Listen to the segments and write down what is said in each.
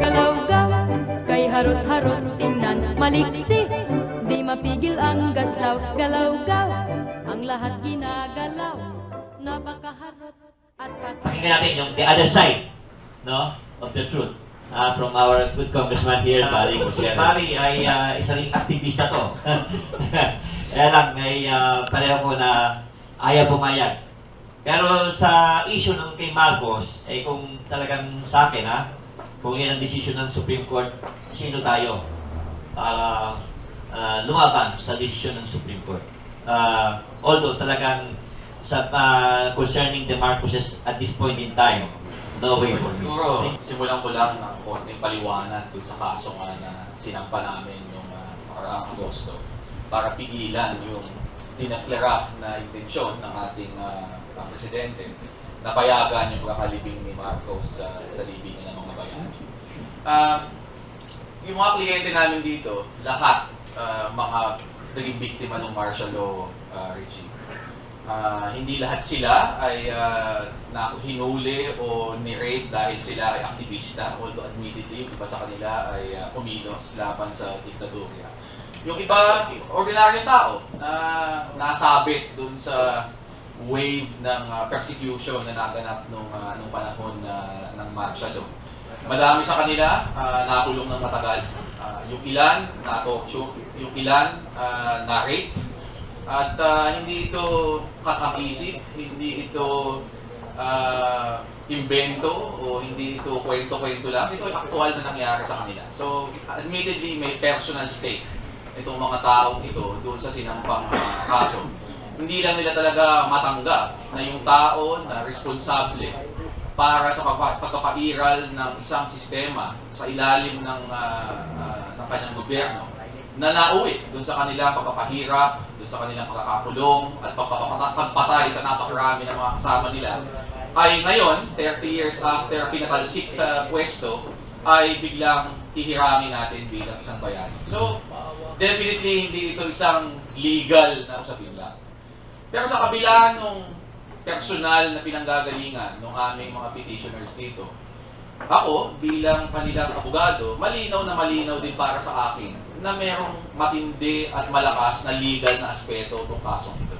Galaw-gaw, kay harot-harot tingnan Maliksi, di mapigil ang gaslaw Galaw-gaw, ang lahat ginagalaw Napakaharot at pati Pakinggan natin yung the other side, no, of the truth. Uh, from our good congressman here, Bali Gutierrez. Bali ay uh, isa ring aktivista to. Kaya lang, may uh, pareho ko na ayaw pumayag. Pero sa issue ng kay Marcos, eh kung talagang sa akin ha, kung yan ang decision ng Supreme Court, sino tayo para uh, lumaban sa decision ng Supreme Court. Uh, although talagang sa uh, concerning the Marcoses at this point in time, no way for me. Siguro, simulan ko lang ng konting paliwanag dun sa kaso nga na sinampa namin yung uh, paraang Agosto para pigilan yung dinaklara na intensyon ng ating uh, uh, presidente na payagan yung kakalibing ni Marcos sa sa libing ng mga bayani. Ah, yung mga kliyente namin dito, lahat ah, mga naging biktima ng martial law ah, regime. Ah, hindi lahat sila ay uh, na hinuli o ni-rape dahil sila ay aktivista, although admittedly, yung iba sa kanila ay uh, kumilos laban sa diktadurya. Yung iba, ordinaryong tao na nasabit dun sa wave ng ah, persecution na naganap nung, ah, nung panahon na, ng martial law. Madami sa kanila ah, nakulong ng matagal. Ah, yung ilan na-torture, yung ilan ah, na-rape, at ah, hindi ito kakakisip, hindi ito ah, invento o hindi ito kwento-kwento lang. Ito ay aktual na nangyari sa kanila. So, admittedly, may personal stake itong mga taong ito doon sa sinampang ah, kaso. Hindi lang nila talaga matanggap na yung tao na responsable para sa pagpa- pagpapairal ng isang sistema sa ilalim ng, ah, ah, ng kanyang gobyerno na nauwi doon sa kanilang pagpapahirap, doon sa kanilang pagkakakulong at pagpapata- pagpatay sa napakarami ng mga kasama nila ay ngayon, 30 years after pinatalsik sa pwesto, ay biglang hihirangin natin bilang isang bayani. So, definitely hindi ito isang legal na usapin. Pero sa kabila nung personal na pinanggagalingan ng aming mga petitioners dito, ako, bilang kanilang abogado, malinaw na malinaw din para sa akin na merong matindi at malakas na legal na aspeto itong kasong ito.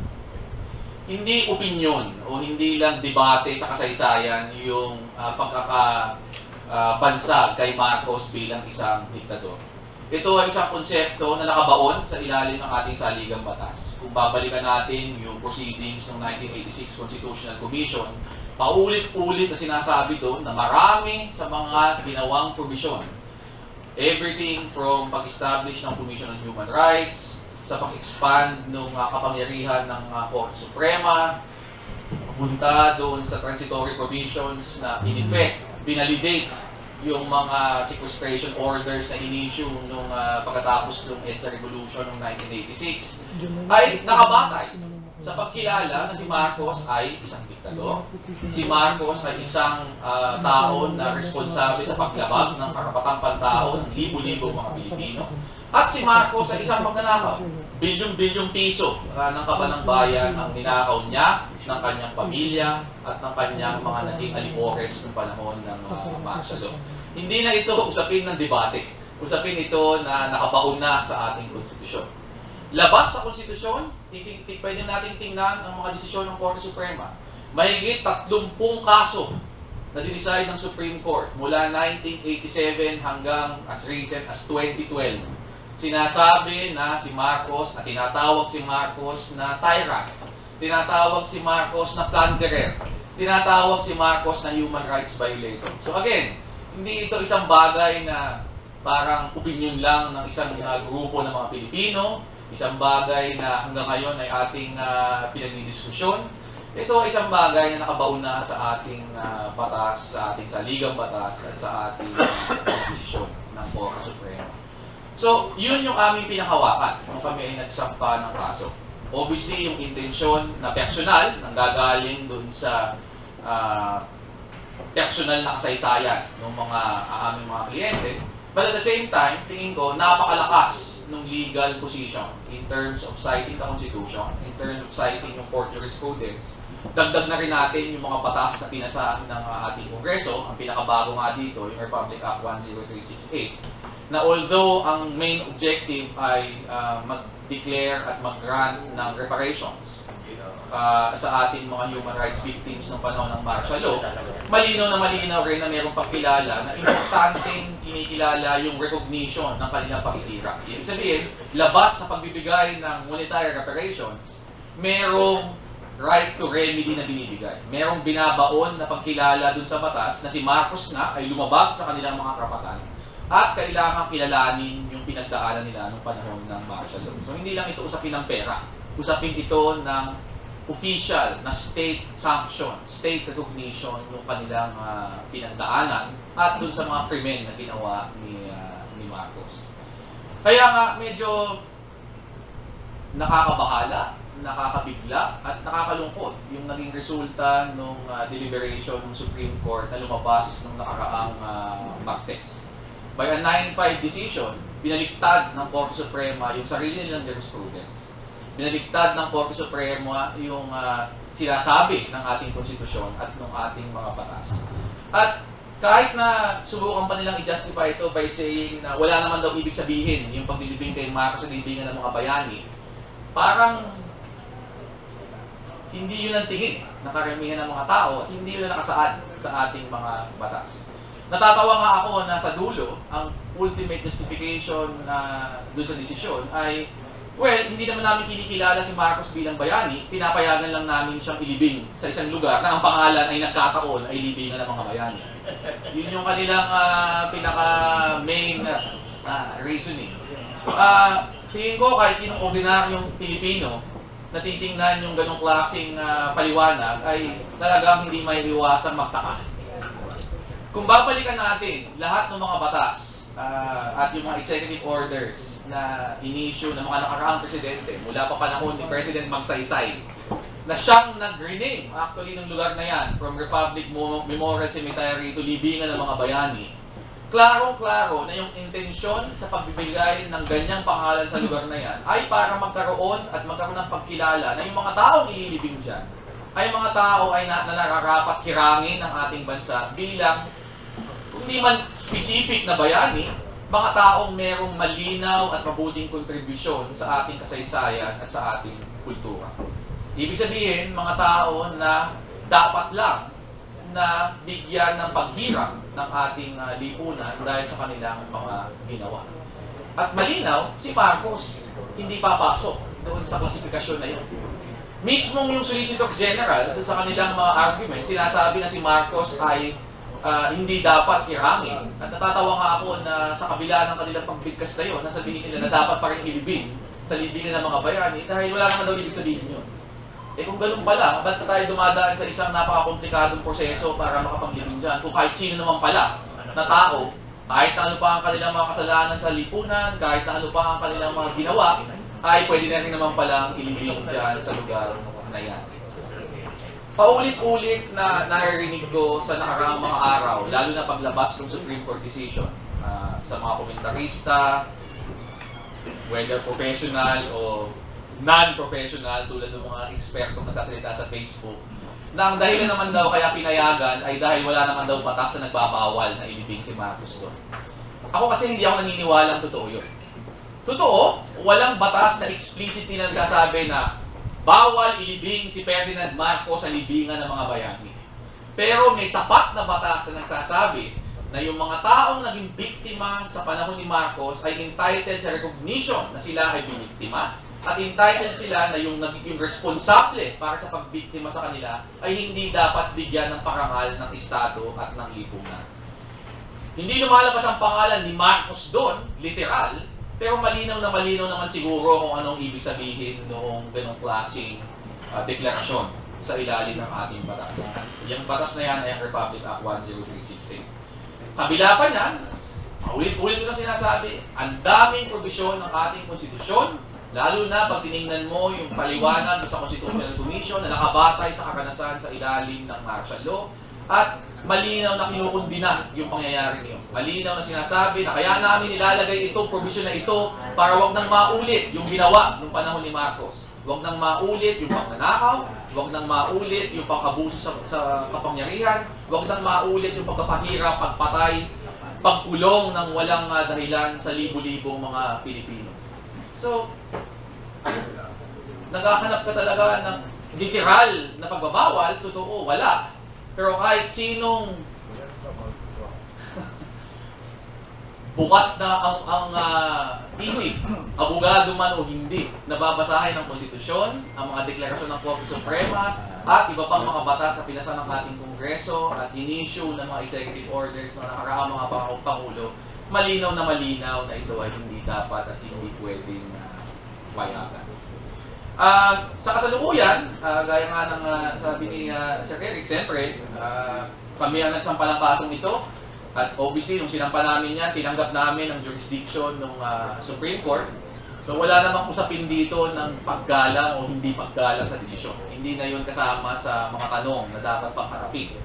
Hindi opinion o hindi lang debate sa kasaysayan yung uh, pagkaka ah, bansag kay Marcos bilang isang diktador. Ito ay isang konsepto na nakabaon sa ilalim ng ating saligang batas. Kung babalikan natin yung proceedings ng 1986 Constitutional Commission, paulit-ulit na sinasabi doon na marami sa mga ginawang provision. Everything from pag-establish ng Commission on Human Rights, sa pag-expand ng uh, kapangyarihan ng uh, Korte Suprema, punta doon sa transitory provisions na in effect, binalidate yung mga sequestration orders na in-issue nung ah, pagkatapos ng EDSA Revolution noong 1986 ay nakabatay sa pagkilala na si Marcos ay isang diktador. Si Marcos ay isang ah, tao na responsable sa paglabag ng karapatang pantao ng libo-libo mga Pilipino. At si Marcos ay isang magnanakaw. Bilyong-bilyong piso ah, ng kabanang bayan ang ninakaw niya, ng kanyang pamilya, at ng kanyang mga naging alipores ng panahon ng uh, law. Hindi na ito usapin ng debate. Usapin ito na nakabaon na sa ating konstitusyon. Labas sa konstitusyon, pwede natin tingnan ang mga desisyon ng Korte Suprema. Mahigit 30 kaso na dinicide ng Supreme Court mula 1987 hanggang as recent as 2012. Sinasabi na si Marcos, na tinatawag si Marcos na tyrant, tinatawag si Marcos na plunderer, tinatawag si Marcos na human rights violator. So again, hindi ito isang bagay na parang opinion lang ng isang uh, grupo ng mga Pilipino, isang bagay na hanggang ngayon ay ating uh, pinagdidiskusyon. Ito ay isang bagay na nakabaon na sa ating uh, batas, sa ating saligang batas at sa ating uh, desisyon ng Korte Suprema. So, yun yung aming pinakawakan nung kami ay nagsampa ng kaso. Obviously, yung intensyon na personal, nang gagaling dun sa ah, personal na kasaysayan ng mga ah, aming mga kliyente. But at the same time, tingin ko, napakalakas ng legal position in terms of citing the Constitution, in terms of citing yung court jurisprudence, dagdag na rin natin yung mga batas na pinasa ng uh, ating Kongreso. Ang pinakabago nga dito, yung Republic Act 10368, na although ang main objective ay uh, mag-declare at mag-grant ng reparations uh, sa ating mga human rights victims ng panahon ng martial law, malinaw na malinaw rin na mayroong pagkilala na importanteng kinikilala yung recognition ng kanilang pakikira. Ibig sabihin, labas sa pagbibigay ng monetary reparations, merong right to remedy na binibigay. Merong binabaon na pagkilala dun sa batas na si Marcos nga ay lumabag sa kanilang mga karapatan at kailangan kilalanin yung pinagdaanan nila nung panahon ng martial law. So hindi lang ito usapin ng pera. Usapin ito ng official na state sanction, state recognition ng kanilang uh, pinagdaanan at dun sa mga krimen na ginawa ni, uh, ni Marcos. Kaya nga medyo nakakabahala, nakakabigla at nakakalungkot yung naging resulta ng uh, deliberation ng Supreme Court na lumabas nung nakaraang uh, Martes. By a 9-5 decision, binaliktad ng Korte Suprema yung sarili nilang jurisprudence. Binaliktad ng Korte Suprema yung uh, sinasabi ng ating konstitusyon at ng ating mga batas. At kahit na subukan pa nilang i-justify ito by saying na wala naman daw ibig sabihin yung paglilibing kay Marcos sa libingan ng mga bayani, parang hindi yun ang tingin ng karamihan ng mga tao at hindi yun ang nakasaad sa ating mga batas. Natatawa nga ako na sa dulo, ang ultimate justification na doon sa desisyon ay, well, hindi naman namin kinikilala si Marcos bilang bayani, pinapayagan lang namin siyang ilibing sa isang lugar na ang pangalan ay nagkataon ay libingan ng mga bayani. Yun yung kanilang ah, pinaka-main uh, reasoning. Ah, tingin ko kahit sinong ordinaryong Pilipino na titingnan yung ganong klaseng ah, paliwanag ay talagang hindi may iwasang magtaka. Kung babalikan natin lahat ng mga batas ah, at yung mga executive orders na inisyu ng mga nakaraang presidente mula pa panahon ni President Magsaysay na siyang nag-rename actually ng lugar na yan from Republic Mo- Memorial Cemetery to Libingan ng mga bayani. Klarong-klaro na yung intensyon sa pagbibigay ng ganyang pangalan sa lugar na yan ay para magkaroon at magkaroon ng pagkilala na yung mga taong ililibing dyan ay mga tao ay na, na nararapat kirangin ng ating bansa bilang kung di man specific na bayani, mga taong merong malinaw at mabuting kontribusyon sa ating kasaysayan at sa ating kultura. Ibig sabihin, mga tao na dapat lang na bigyan ng paghirap ng ating uh, lipunan dahil sa kanilang mga ginawa. At malinaw, si Marcos hindi papasok doon sa klasifikasyon na yun. Mismong yung Solicitor General, doon sa kanilang mga arguments, sinasabi na si Marcos ay ah, hindi dapat irangin. At natatawa nga ako na sa kabila ng kanilang pagbigkas na yun, nasabihin nila na dapat pa rin ilibing sa libingan ng mga bayani dahil wala naman daw ibig sabihin yun. Eh kung ganun pala, ba't tayo dumadaan sa isang napakakomplikadong proseso para makapaglibing dyan? Kung kahit sino naman pala na tao, kahit na ano pa ang kanilang mga kasalanan sa lipunan, kahit na ano pa ang kanilang mga ginawa, ay pwede na rin naman palang ilibing dyan sa lugar na yan. Paulit-ulit na naririnig ko sa nakaraang mga araw, lalo na paglabas ng Supreme Court decision ah, sa mga komentarista, whether professional o non-professional tulad ng mga ekspertong nagsasalita sa Facebook, na ang dahilan naman daw kaya pinayagan ay dahil wala naman daw batas na nagbabawal na ilibing si Marcos doon. Ako kasi hindi ako naniniwala ang totoo yun. Totoo, walang batas na explicitly na nagsasabi na bawal ilibing si Ferdinand Marcos sa libingan ng mga bayani. Pero may sapat na batas na nagsasabi na yung mga taong naging biktima sa panahon ni Marcos ay entitled sa recognition na sila ay biniktima at entitled sila na yung naging responsable para sa pagbiktima sa kanila ay hindi dapat bigyan ng parangal ng Estado at ng lipunan. Hindi lumalabas ang pangalan ni Marcos doon, literal, pero malinaw na malinaw naman siguro kung anong ibig sabihin noong ganong klaseng ah, deklarasyon sa ilalim ng ating batas. Yung batas na yan ay ang Republic Act 10316. Kabila pa niyan, ulit-ulit ko na sinasabi, ang daming probisyon ng ating konstitusyon, lalo na pag tiningnan mo yung paliwanag sa Constitutional Commission na nakabatay sa kakanasan sa ilalim ng martial law, at malinaw na kinukundina yung pangyayari niyo. Malinaw na sinasabi na kaya namin nilalagay itong provision na ito para wag nang maulit yung ginawa nung panahon ni Marcos. Wag nang maulit yung pagnanakaw, wag nang maulit yung pang-abuso sa, sa kapangyarihan, wag nang maulit yung pagpapahirap, pagpatay, pagkulong ng walang ah, dahilan sa libo-libong mga Pilipino. So, naghahanap ka talaga ng literal na pagbabawal, totoo, wala. Pero kahit sinong bukas na ang, ang ah, isip, abogado man o hindi, nababasahin ng konstitusyon, ang mga deklarasyon ng Korte Suprema, at iba pang mga batas na pinasa ng ating Kongreso at in-issue ng mga executive orders ng nakaraang mga pang- Pangulo, malinaw na malinaw na ito ay hindi dapat at hindi pwedeng uh, wayakan. Ah, sa kasalukuyan, ah, gaya nga ng ah, sabi ni ah, Sir Eric, siyempre, ah, kami ang nagsampa ng kasong ito. At obviously, nung sinampa namin yan, tinanggap namin ang jurisdiction ng ah, Supreme Court. So wala namang usapin dito ng paggalang o hindi paggalang sa desisyon. Hindi na yun kasama sa mga tanong na dapat pangharapin.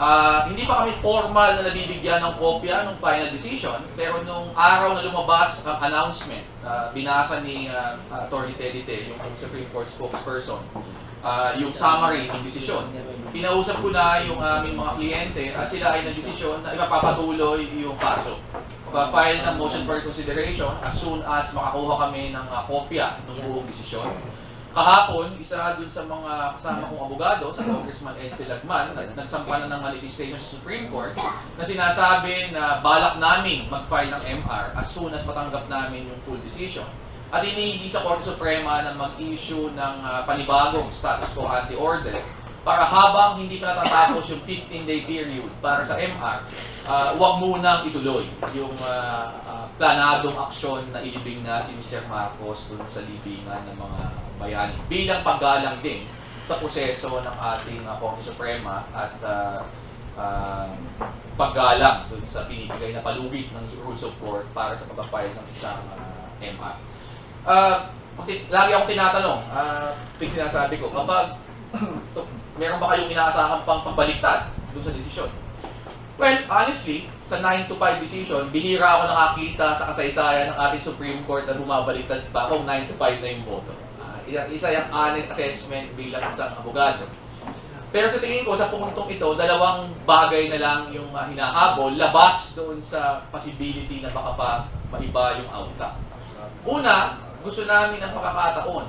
Ah, hindi pa kami formal na nabibigyan ng kopya ng final decision, pero nung araw na lumabas ang announcement, ah, binasa ni ah, Attorney Teddy Te, yung Supreme Court spokesperson, ah, yung summary ng desisyon. Pinausap ko na yung aming mga kliyente at sila ay nagdesisyon na ipapapatuloy yung kaso. Mag-file ng motion for consideration as soon as makakuha kami ng ah, kopya ng buong desisyon. Kahapon, isa dun sa mga kasama kong abogado, sa Congressman Edsel Lagman, nag- nagsampa na ng manifestation sa Supreme Court na sinasabi na balak namin mag-file ng MR as soon as matanggap namin yung full decision. At iniigi sa Korte Suprema na mag-issue ng ah, panibagong status quo ante-order para habang hindi pa natatapos yung 15-day period para sa MR, ah, wag munang ituloy yung ah, ah, planadong aksyon na ilibing na si Mr. Marcos dun sa libingan ng mga bayani. Bilang paggalang din sa proseso ng ating uh, Korte Suprema at ah, ah, paggalang dun sa pinibigay na palugit ng rules of court para sa pagpapile ng isang ah, MR. Pati- lagi akong tinatanong, uh, pag sinasabi ko, kapag meron ba kayong inaasahan pang pambaliktad dun sa desisyon? Well, honestly, sa 9 to 5 decision, bihira ako nakakita sa kasaysayan ng ating Supreme Court na bumabaliktad pa kung 9 to 5 na yung boto. Isa, yung honest assessment bilang isang abogado. Pero sa tingin ko, sa puntong ito, dalawang bagay na lang yung ah, hinahabol, labas doon sa possibility na baka pa maiba yung outcome. Una, gusto namin ang pagkakataon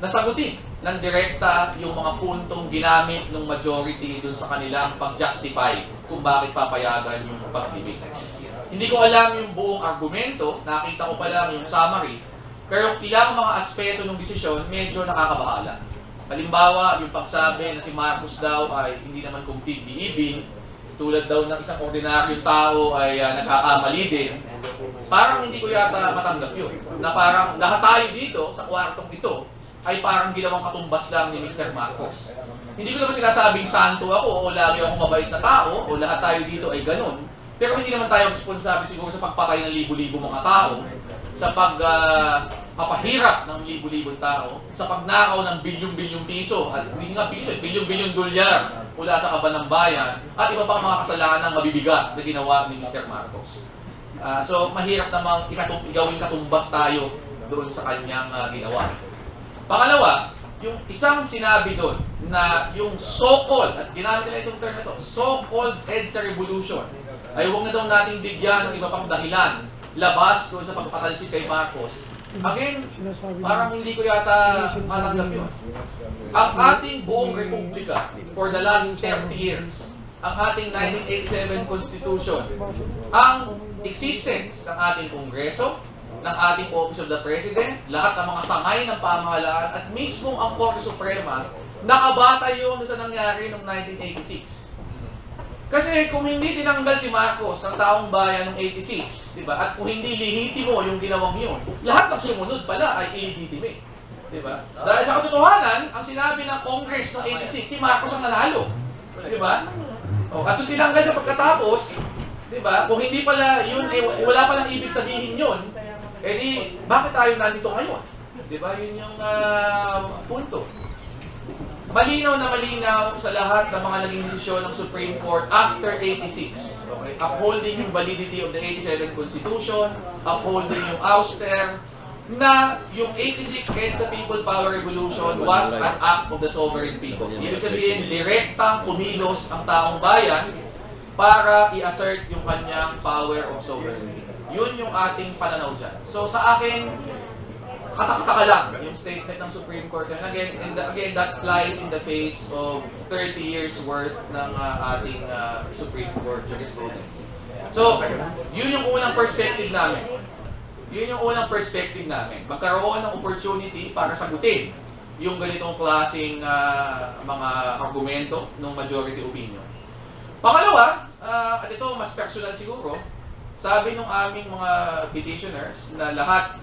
na sagutin ng direkta yung mga puntong ginamit ng majority dun sa kanilang pag-justify kung bakit papayagan yung paglibig. Hindi ko alam yung buong argumento, nakita ko pa lang yung summary, pero ilang mga aspeto ng desisyon medyo nakakabahala. Halimbawa, yung pagsabi na si Marcos daw ay hindi naman completely evil, tulad daw ng isang ordinaryong tao ay ah, nagkakamali din, parang hindi ko yata matanggap yun. Na parang lahat tayo dito sa kwartong ito ay parang ginawang katumbas lang ni Mr. Marcos. Hindi ko naman sinasabing santo ako o lagi akong mabait na tao o lahat tayo dito ay ganun. Pero hindi naman tayo responsable siguro sa pagpatay ng libo-libo mga tao, sa pag ah, papahirap ng libo-libong tao, sa pagnakaw ng bilyong-bilyong piso, at hindi nga piso, bilyong-bilyong dolyar mula sa kaban ng bayan, at iba pang mga kasalanan mabibigat na ginawa ni Mr. Marcos. Ah, so, mahirap namang ikatum igawing katumbas tayo doon sa kanyang ah, ginawa. Pangalawa, yung isang sinabi doon na yung so-called, at ginamit nila itong term na ito, so-called EDSA Revolution, ay huwag na daw natin bigyan ng iba pang dahilan labas doon sa pagpapatalsik kay Marcos. Again, parang hindi ko yata matanggap yun. Ang ating buong republika for the last 30 years, ang ating 1987 Constitution, ang existence ng ating Kongreso, ng ating Office of the President, lahat ng mga sangay ng pamahalaan, at mismo ang Korte Suprema, nakabata yun sa nangyari noong 1986. Kasi kung hindi tinanggal si Marcos ng taong bayan noong 86, di ba? At kung hindi lehitimo yung ginawang yun, lahat ng sumunod pala ay illegitimate. Di ba? Dahil sa katotohanan, ang sinabi ng Congress noong 86, si Marcos ang nanalo. Di ba? O, at kung tinanggal siya pagkatapos, di ba? Kung hindi pala yun, eh, wala palang ibig sabihin yun, eh di, bakit tayo nandito ngayon? Di ba? Yun yung ah, punto malinaw na malinaw sa lahat ng mga naging desisyon ng Supreme Court after 86. Okay? Upholding yung validity of the 87 Constitution, upholding yung ouster, na yung 86 EDSA People Power Revolution was an act of the sovereign people. Ibig sabihin, direktang kumilos ang taong bayan para i-assert yung kanyang power of sovereignty. Yun yung ating pananaw dyan. So sa akin, katakataka lang yung statement ng Supreme Court. And again, and again, that flies in the face of 30 years worth ng uh, ating uh, Supreme Court jurisprudence. So, yun yung unang perspective namin. Yun yung unang perspective namin. Magkaroon ng opportunity para sagutin yung ganitong klaseng ah, mga argumento ng majority opinion. Pangalawa, ah, at ito mas personal siguro, sabi ng aming mga petitioners na lahat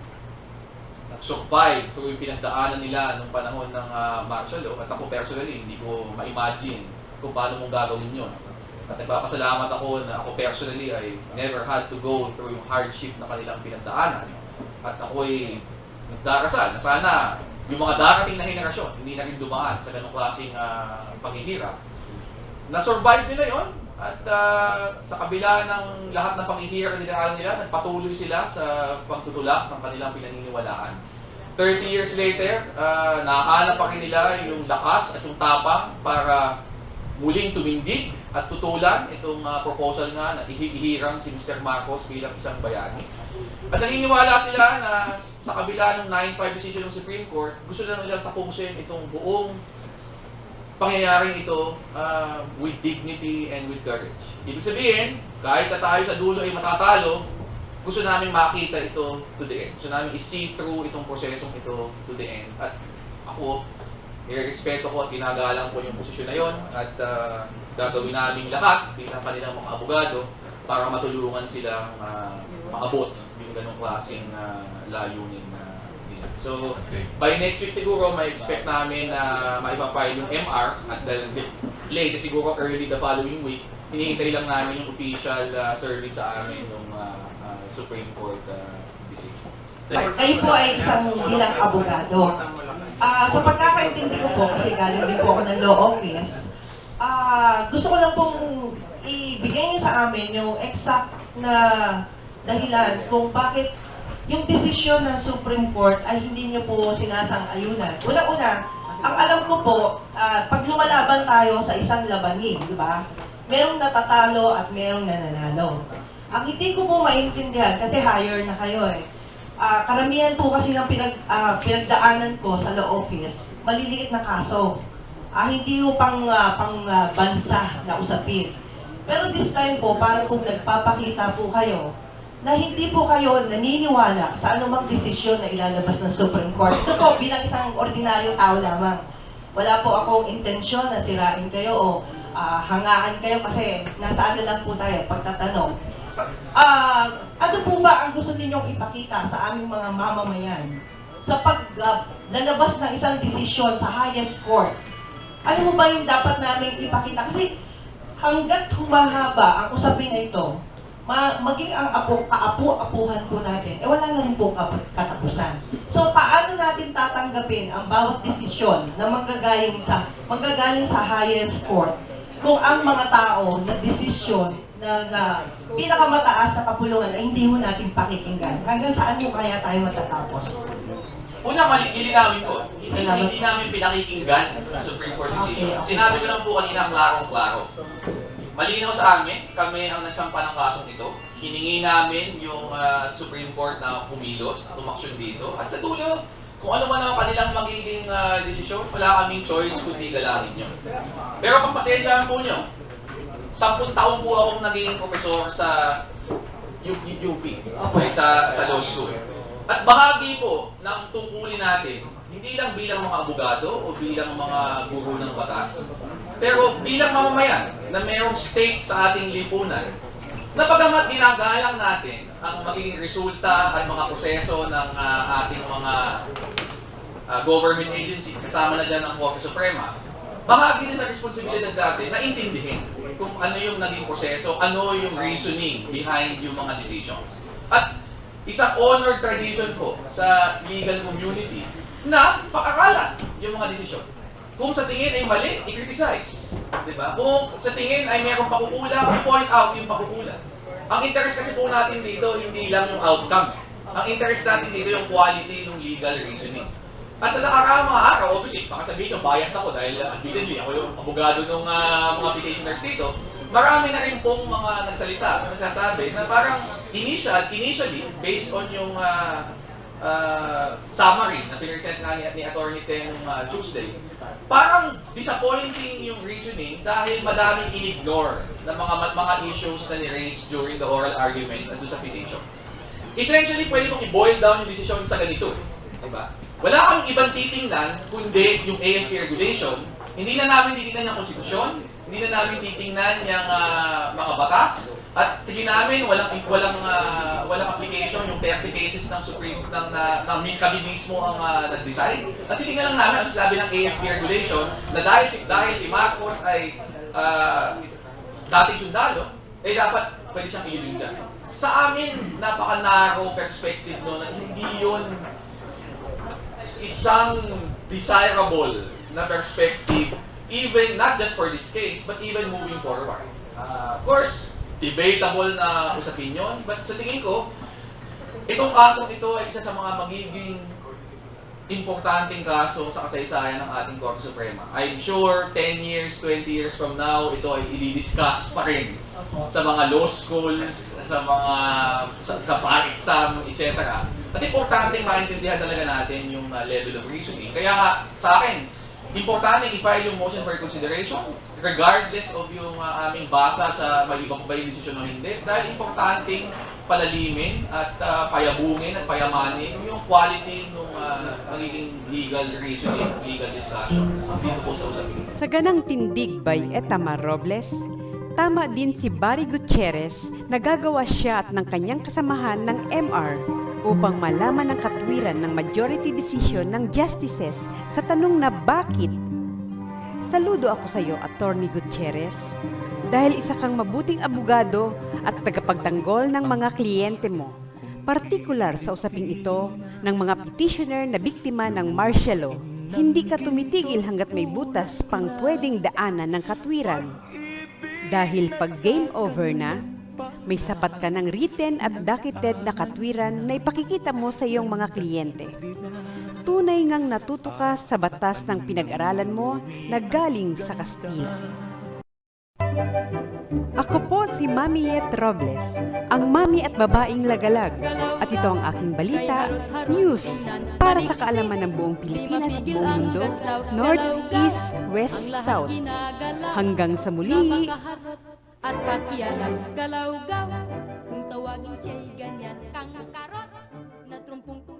nag-survive through yung pinagdaanan nila nung panahon ng ah, martial law. At ako personally, hindi ko ma-imagine kung paano mong gagawin yun. At nagpapasalamat ako na ako personally ay never had to go through yung hardship na kanilang pinagdaanan. At ako'y nagdarasal na sana yung mga darating na henerasyon hindi na rin dumaan sa ganong klaseng ah, paghihirap. Na-survive nila yon at ah, sa kabila ng lahat ng panghihirap na dinaanan nila, nagpatuloy sila sa pagtutulak ng kanilang pinaniniwalaan. 30 years later, uh, nakahanap pa rin nila yung lakas at yung tapang para muling tumindig at tutulan itong ah, proposal nga na ihihirang si Mr. Marcos bilang isang bayani. At naniniwala sila na sa kabila ng 9-5 decision ng Supreme Court, gusto na nilang tapusin itong buong pangyayaring ito ah, with dignity and with courage. Ibig sabihin, kahit na tayo sa dulo ay matatalo, gusto namin makita ito to the end. Gusto namin i-see through itong prosesong ito to the end. At ako, nirespeto ko at ginagalang ko yung posisyon na yon at ah, gagawin namin lahat bilang kanilang mga abogado para matulungan silang ah, maabot yung ganong klaseng ah, layunin So, by next week siguro, may expect namin na maipapile yung MR at dahil late siguro early the following week, hinihintay lang namin yung official ah, service sa amin yung ah, ah, Supreme Court ah, decision. Kayo po ay isang bilang abogado. Ah, sa pagkakaintindi ko po, kasi galing din po ako ng law office, ah, gusto ko lang pong ibigay niyo sa amin yung exact na dahilan kung bakit yung desisyon ng Supreme Court ay hindi niyo po sinasang-ayunan. Una-una, ang alam ko po, ah, pag lumalaban tayo sa isang labanin, di ba? Merong natatalo at merong nananalo. Ang hindi ko po maintindihan, kasi higher na kayo eh, Ah, karamihan po kasi ng pinag, ah, pinagdaanan ko sa law office, maliliit na kaso. Ah, hindi po pang, ah, pang ah, bansa na usapin. Pero this time po, parang kung nagpapakita po kayo na hindi po kayo naniniwala sa anumang desisyon na ilalabas ng Supreme Court. Ito po, bilang isang ordinaryo tao lamang. Wala po akong intensyon na sirain kayo o ah, hangaan kayo kasi nasa ano lang po tayo, pagtatanong. Ah, ano po ba ang gusto ninyong ipakita sa aming mga mamamayan sa paglalabas ng isang desisyon sa highest court? Ano po ba yung dapat namin ipakita? Kasi hanggat humahaba ang usapin na ito, ma maging ang apo, kaapu-apuhan po natin, eh wala na rin po katapusan. So, paano natin tatanggapin ang bawat desisyon na manggagaling sa, manggagaling sa highest court kung ang mga tao na desisyon na, na pinakamataas sa kapulungan ay hindi ho natin pakikinggan. Hanggang saan mo kaya tayo matatapos? Una, mali, ilinawin ko. Hindi, Salamat. hindi namin pinakikinggan ang Supreme Court decision. Okay, okay. Sinabi ko lang po kanina, klarong-klaro. Malinaw sa amin, kami ang nagsampa ng kasong ito. Hiningi namin yung ah, Supreme Court na pumilos, na tumaksyon dito. At sa dulo, kung ano man ang kanilang magiging ah, desisyon, wala kaming choice kundi galangin yun. Pero pagpasensyahan po nyo, sampung taon po akong naging profesor sa UP, okay, sa, sa law school. At bahagi po ng tungkulin natin, hindi lang bilang mga abogado o bilang mga guru ng batas, pero bilang mamamayan na mayroong stake sa ating lipunan, na pagamat ginagalang natin ang magiging resulta at mga proseso ng ah, ating mga ah, government agencies, kasama na dyan ang Korte Suprema, bahagi din sa responsibilidad natin na intindihin kung ano yung naging proseso, ano yung reasoning behind yung mga decisions. At isang honored tradition po sa legal community na pakakalan yung mga desisyon. Kung sa tingin ay mali, i-criticize. Di ba? Kung sa tingin ay mayroong pakukulang, i-point out yung pakukulang. Ang interest kasi po natin dito, hindi lang yung outcome. Ang interest natin dito yung quality ng legal reasoning. At sa nakaraang mga araw, obviously, baka sabihin nyo, bias ako dahil uh, admittedly, ako yung abogado ng mga petitioners dito. Marami na rin pong mga nagsalita na nagsasabi na parang initial, initially, based on yung uh, uh, summary na pinresent nga ni, ni Attorney Ten nung uh, Tuesday, parang disappointing yung reasoning dahil madaming in-ignore na mga mga issues na ni-raise during the oral arguments at sa petition. Essentially, pwede mong i-boil down yung decision sa ganito. Diba? Wala kang ibang titingnan kundi yung AFP regulation. Hindi na namin titingnan yung konstitusyon, hindi na namin titingnan yung ah, mga batas, at tingin namin walang walang ah, walang application yung 30 cases ng Supreme ng na, ng kami mismo ang ah, nag-decide. At titingnan lang namin ang sabi ng AFP regulation na dahil si dahil si Marcos ay ah, dating sundalo, eh dapat pwede siyang ilibing dyan. Sa amin, napaka-narrow perspective no, na hindi yun isang desirable na perspective even not just for this case but even moving forward. Uh, of course, debatable na usapin yun but sa tingin ko itong kasong ito ay isa sa mga magiging importanteng kaso sa kasaysayan ng ating Korte Suprema. I'm sure 10 years, 20 years from now, ito ay i-discuss pa rin sa mga law schools, sa mga sa, sa bar exam, etc. At importante maintindihan talaga natin yung uh, level of reasoning. Kaya sa akin, importante i-file yung motion for consideration regardless of yung uh, aming basa sa may ibang ba yung desisyon o hindi. Dahil importanteng palalimin at uh, payabungin at payamanin yung quality ng uh, magiging legal reasoning, legal discussion dito po sa usapin. Sa ganang tindig by Etama Robles, tama din si Barry Gutierrez na gagawa siya at ng kanyang kasamahan ng MR upang malaman ang katwiran ng majority decision ng justices sa tanong na bakit. Saludo ako sa iyo, Attorney Gutierrez, dahil isa kang mabuting abogado at tagapagtanggol ng mga kliyente mo, partikular sa usaping ito ng mga petitioner na biktima ng martial law. Hindi ka tumitigil hanggat may butas pang pwedeng daanan ng katwiran. Dahil pag game over na, may sapat ka ng written at docketed na katwiran na ipakikita mo sa iyong mga kliyente. Tunay ngang natuto sa batas ng pinag-aralan mo na galing sa Kastila. Ako po si Mami Yet Robles, ang mami at babaeng lagalag. At ito ang aking balita, news, para sa kaalaman ng buong Pilipinas at buong mundo, North, East, West, South. Hanggang sa muli, At pakialam, galaw-gaw Kung tawagin siya'y ganyan Kang karot Na trumpong